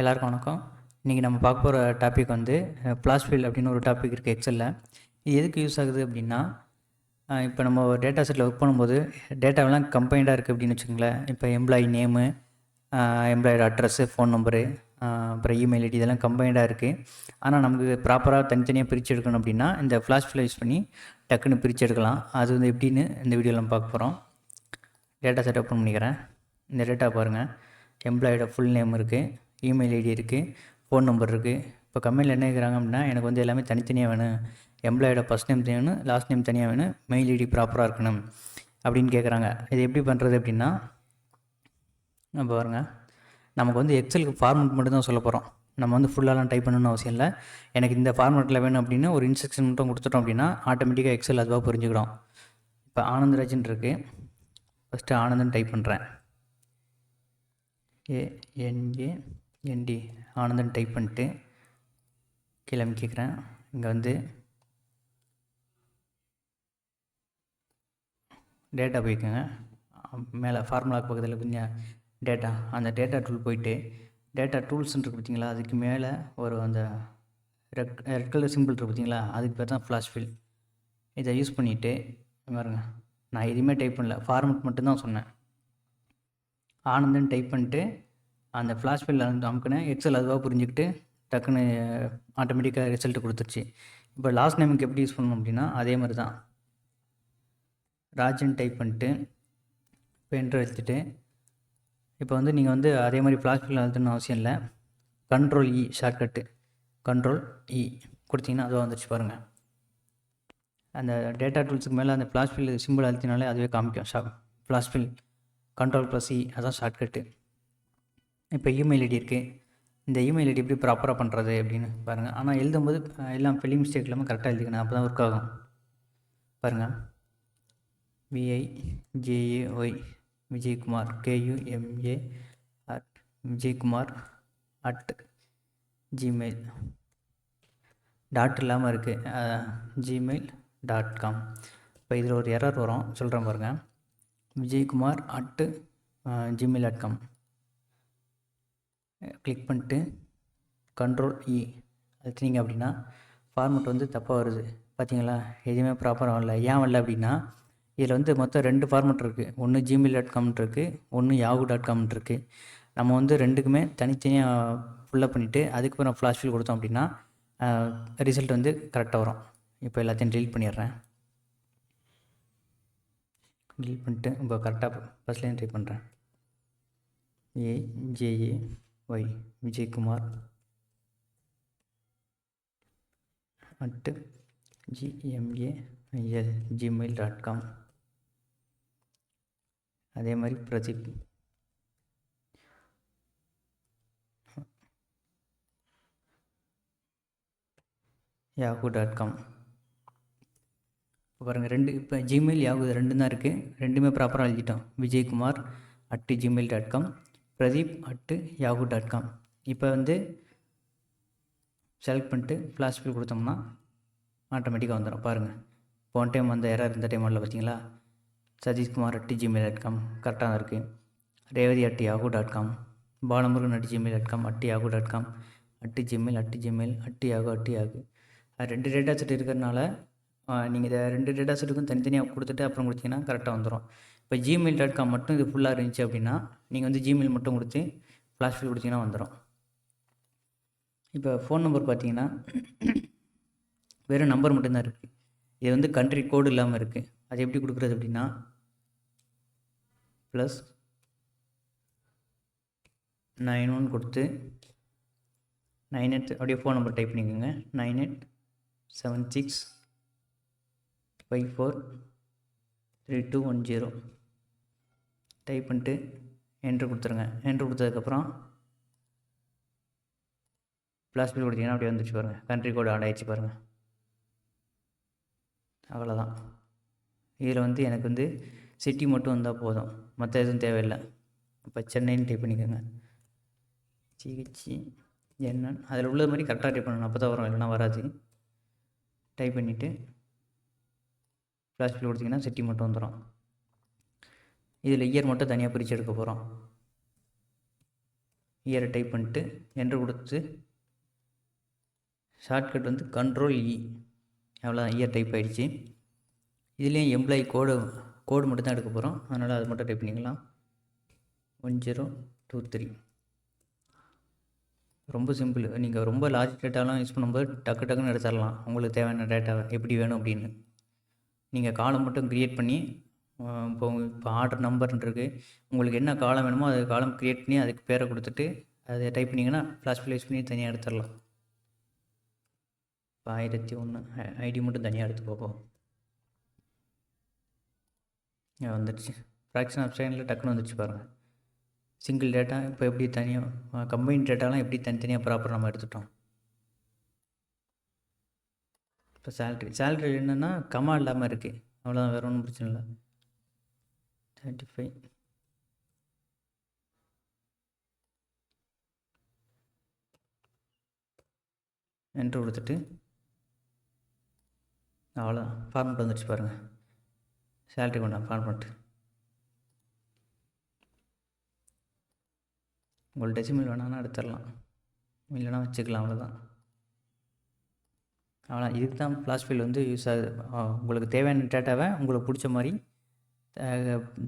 எல்லாருக்கும் வணக்கம். இன்றைக்கி நம்ம பார்க்க போகிற டாபிக் வந்து ஃபில் அப்படின்னு ஒரு டாபிக் இருக்குது எக்ஸலில் இது எதுக்கு யூஸ் ஆகுது அப்படின்னா இப்போ நம்ம டேட்டா செட்டில் ஒர்க் பண்ணும்போது டேட்டாவெல்லாம் கம்பைண்டாக இருக்குது அப்படின்னு வச்சுக்கோங்களேன். இப்போ எம்ப்ளாயி நேமு எம்ப்ளாயோட அட்ரஸ்ஸு ஃபோன் நம்பரு அப்புறம் இமெயில் ஐடி இதெல்லாம் கம்பைண்டாக இருக்குது ஆனால் நமக்கு ப்ராப்பராக தனித்தனியாக பிரித்து எடுக்கணும் அப்படின்னா இந்த ஃப்ளாஷ்ஃபில் யூஸ் பண்ணி டக்குன்னு பிரித்து எடுக்கலாம். அது வந்து எப்படின்னு இந்த வீடியோவில் நம்ம பார்க்க போகிறோம் டேட்டா செட் ஓப்பன் பண்ணிக்கிறேன். இந்த டேட்டா பாருங்கள் எம்ப்ளாயோட ஃபுல் நேம் இருக்குது இமெயில் ஐடி இருக்குது ஃபோன் நம்பர் இருக்குது இப்போ கம்பெனியில் என்ன கேட்குறாங்க அப்படின்னா எனக்கு வந்து எல்லாமே தனித்தனியாக வேணும். எம்ப்ளாயோட ஃபஸ்ட் நேம் வேணும் லாஸ்ட் நேம் தனியாக வேணும் மெயில் ஐடி ப்ராப்பராக இருக்கணும் அப்படின்னு கேட்குறாங்க இது எப்படி பண்ணுறது அப்படின்னா நம்ம பாருங்க. நமக்கு வந்து எக்ஸலுக்கு ஃபார்மெட் மட்டும் தான் சொல்ல போகிறோம் நம்ம வந்து ஃபுல்லாலாம் டைப் பண்ணணும்னு அவசியம் இல்லை. எனக்கு இந்த ஃபார்மெட்டில் வேணும் அப்படின்னு ஒரு இன்ஸ்ட்ரக்ஷன் மட்டும் கொடுத்துட்டோம் அப்படின்னா ஆட்டோமேட்டிக்காக எக்ஸல் அதுவாக புரிஞ்சுக்கிறோம். இப்போ ஆனந்தராஜன் இருக்குது ஃபஸ்ட்டு ஆனந்தன் டைப் பண்ணுறேன் ஏஎன்ஏ என்டி ஆனந்தன் டைப் பண்ணிட்டு கிளம்பி கேட்குறேன் இங்கே வந்து டேட்டா போய்க்குங்க மேலே ஃபார்முலாக்கு பக்கத்தில் கொஞ்சம் டேட்டா அந்த டேட்டா டூல் போயிட்டு டேட்டா டூல்ஸ்ன்னு இருக்கு பார்த்தீங்களா அதுக்கு மேலே ஒரு அந்த ரெட் ரெட் கலர் சிம்பிள் இருக்குது பார்த்தீங்களா அதுக்கு பேர் தான் ஃப்ளாஷ் ஃபில் இதை யூஸ் பண்ணிவிட்டு பாருங்க. நான் எதுவுமே டைப் பண்ணல. ஃபார்மெட் மட்டும்தான் சொன்னேன். ஆனந்தன் டைப் பண்ணிட்டு அந்த ஃப்ளாஷ் ஃபில் அமுக்கினேன் எக்ஸல் அதுவாக புரிஞ்சுக்கிட்டு டக்குன்னு ஆட்டோமேட்டிக்காக ரிசல்ட் கொடுத்துருச்சு. இப்போ லாஸ்ட் நேமுக்கு எப்படி யூஸ் பண்ணணும் அப்படின்னா அதே மாதிரி தான் ராஜன் டைப் பண்ணிட்டு இப்போ என்ட்ரு எடுத்துட்டு இப்போ வந்து நீங்கள் வந்து அதே மாதிரி ஃப்ளாஷ் ஃபில் அழுத்தணும்னு அவசியம் இல்லை. E e control E shortcut control E கொடுத்தீங்கன்னா அதுவாக வந்துருச்சு பாருங்கள் அந்த டேட்டா டூல்ஸுக்கு மேலே அந்த ஃப்ளாஷ் ஃபில் சிம்பிள் அழுத்தினாலே அதுவே காமிக்கும். Shah flash fill control plus E அதான் ஷார்ட்கட்டு இப்போ இமெயில் ஐடி இருக்குது இந்த இமெயில் ஐடி எப்படி ப்ராப்பராக பண்ணுறது அப்படின்னு பாருங்கள் ஆனால் எழுதும்போது அஹ், எல்லாம் ஃபில்லிங் மிஸ்டேக் இல்லாமல் கரெக்டாக எழுதிக்கணும். அப்போ தான் ஒர்க் ஆகும் பாருங்கள் V I J A Y Vijayakumar K U M A at Vijayakumar at Gmail dot இல்லாமல் இருக்குது ஜிமெயில் டாட் காம் இப்போ இதில் ஒரு எரர் வரும். சொல்கிறேன் பாருங்கள் Vijayakumar at Gmail dot com click பண்ணிட்டு கண்ட்ரோல் இ e அழுத்தினீங்க அப்படின்னா ஃபார்மெட் வந்து தப்பாக வருது. பார்த்தீங்களா எதுவுமே ப்ராப்பராக வரல ஏன் வரல அப்படின்னா இதில் வந்து மொத்தம் ரெண்டு ஃபார்மெட் இருக்குது ஒன்று ஜிமெயில் டாட் காம்னு இருக்குது ஒன்று யாகு டாட் காம்னு இருக்குது நம்ம வந்து ரெண்டுக்குமே தனித்தனியாக ஃபுல்லப் பண்ணிவிட்டு அதுக்கப்புறம் ஃப்ளாஷ் ஃபில் கொடுத்தோம் அப்படின்னா ரிசல்ட் வந்து கரெக்டாக வரும். இப்போ எல்லாத்தையும் delete பண்ணிடுறேன். delete பண்ணிட்டு இப்போ கரெக்டாக ஃபஸ்ட்லேயும் ட்ரை பண்ணுறேன் A JA Y Vijayakumar. At GMAL Gmail dot com அதே மாதிரி பிரதீப். யாகு டாட் காம் இப்போ பாருங்கள் ரெண்டு இப்போ ஜிமெயில் யாகு ரெண்டு தான் இருக்குது ரெண்டுமே ப்ராப்பராக எழுதிட்டோம். Vijayakumar at Gmail dot com Pradeep at Yahoo dot com இப்போ வந்து செலக்ட் பண்ணிட்டு ஃப்ளாஷ் ஃபில் கொடுத்தோம்னா ஆட்டோமேட்டிக்காக வந்துடும் பாருங்கள் போன டைம் வந்த எரர் இந்த டைம் வரல பார்த்தீங்களா Satheeshkumar at Gmail dot com கரெக்டாக தான் இருக்குது Revathi at Yahoo dot com Balamurugan at Gmail dot com at Yahoo dot com at Gmail at Gmail at Yahoo at Yahoo அது ரெண்டு டேட்டா செட் இருக்கிறனால நீங்கள் இதை ரெண்டு டேட்டா செட்டுக்கும் தனித்தனியாக கொடுத்துட்டு அப்புறம் கொடுத்தீங்கன்னா கரெக்டாக வந்துடும் இப்போ ஜிமெயில் டாட் காம் மட்டும் இது ஃபுல்லாக இருந்துச்சு அப்படின்னா நீங்கள் வந்து ஜிமெயில் மட்டும் கொடுத்து ஃப்ளாஷ் ஃபில் கொடுத்தீங்கன்னா வந்துடும் இப்போ ஃபோன் நம்பர் பார்த்தீங்கன்னா வெறும் நம்பர் மட்டும்தான் இருக்குது இது வந்து கண்ட்ரி கோடு இல்லாமல் இருக்குது அது எப்படி கொடுக்குறது அப்படின்னா ப்ளஸ் நைன் ஒன் கொடுத்து நைன் எயிட் அப்படியே ஃபோன் நம்பர் டைப் பண்ணிக்கோங்க. Nine eight seven six five four three two one zero type பண்ணிட்டு என்ட்ரு கொடுத்துருங்க. என்ட்ரு கொடுத்ததுக்கப்புறம் ப்ளஸ் பில் கொடுத்தீங்கன்னா அப்படியே வந்துச்சு பாருங்கள் கண்ட்ரி கோடு ஆட் ஆயிடுச்சு பாருங்கள் அவ்வளோதான் இதில் வந்து எனக்கு வந்து சிட்டி மட்டும் வந்தால் போதும். மற்ற எதுவும் தேவையில்லை. இப்போ சென்னைன்னு டைப் பண்ணிக்கோங்க. சிஹெச்சி என்னன்னு அதில் உள்ளது மாதிரி கரெக்டாக டைப் பண்ணணும். அப்போ தான் வரும். இல்லைன்னா வராது. டைப் பண்ணிவிட்டு ஃப்ளாஷ் பில் கொடுத்தீங்கன்னா சிட்டி மட்டும் வந்துடும் இதில் இயர் மட்டும் தனியாக பிரித்து e. எடுக்க போகிறோம் இயரை டைப் பண்ணிட்டு என்று கொடுத்து ஷார்ட்கட் வந்து கண்ட்ரோல் இ அவ்வளோ இயர் டைப் ஆகிடுச்சு இதுலேயும் எம்ப்ளாயி கோடு கோடு மட்டும் தான் எடுக்க போகிறோம் அதனால் அது மட்டும் டைப் பண்ணிக்கலாம். ஒன் ஜீரோ டூ த்ரீ ரொம்ப சிம்பிள் நீங்கள் ரொம்ப லார்ஜ் டேட்டாலாம் யூஸ் பண்ணும்போது டக்கு டக்குன்னு எடுத்துடலாம். உங்களுக்கு தேவையான டேட்டா எப்படி வேணும் அப்படின்னு. நீங்கள் காலம் மட்டும் க்ரியேட் பண்ணி இப்போ இப்போ ஆர்டர் நம்பர்னு இருக்குது உங்களுக்கு என்ன காலம் வேணுமோ அது காலம் க்ரியேட் பண்ணி அதுக்கு பேரை கொடுத்துட்டு அதை டைப் பண்ணிங்கன்னா ஃப்ளாஷ் ஃபில் யூஸ் பண்ணி தனியாக எடுத்துடலாம். இப்போ ஆயிரத்தி ஒன்று ஐடி மட்டும் தனியாக எடுத்து பார்ப்போம் வந்துடுச்சு. ஃப்ராக்ஷன் ஆஃப் செகண்டில் டக்குன்னு வந்துடுச்சு பாருங்கள் சிங்கிள் டேட்டா இப்போ எப்படி தனியாக கம்பைன் டேட்டாலாம் எப்படி தனித்தனியாக ப்ராப்பர் நம்ம எடுத்துட்டோம்? இப்போ சேல்ரி சேல்ரி என்னென்னா கமா இல்லாமல் இருக்குது அவ்வளோதான் வேறு ஒன்றும் பிரச்சனை இல்லை. தேர்ட்டி ஃபைவ் என்ட்ரு கொடுத்துட்டு அவ்வளோ ஃபார்மெட் வந்துடுச்சு பாருங்கள் சேல்ரி கொண்டாங்க ஃபார்மெட் உங்களுக்கு டெசிமல் வேணான்னா எடுத்துடலாம். இல்லைனா வச்சுக்கலாம் அவ்வளோதான் அவ்வளோ இதுக்கு தான் ஃப்ளாஷ் ஃபீல் வந்து யூஸ் ஆகுது. உங்களுக்கு தேவையான டேட்டாவை உங்களுக்கு பிடிச்ச மாதிரி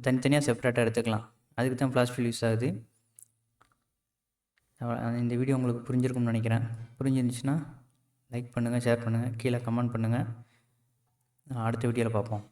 தனித்தனியாக செப்பரேட்டாக எடுத்துக்கலாம். அதுக்கு தான் ஃப்ளாஷ் ஃபில் யூஸ் ஆகுது இந்த வீடியோ உங்களுக்கு புரிஞ்சிருக்கும்னு நினைக்கிறேன். புரிஞ்சிருந்துச்சுன்னா லைக் பண்ணுங்கள் ஷேர் பண்ணுங்கள் கீழே கமெண்ட் பண்ணுங்கள் அடுத்த வீடியோவில் பார்ப்போம்.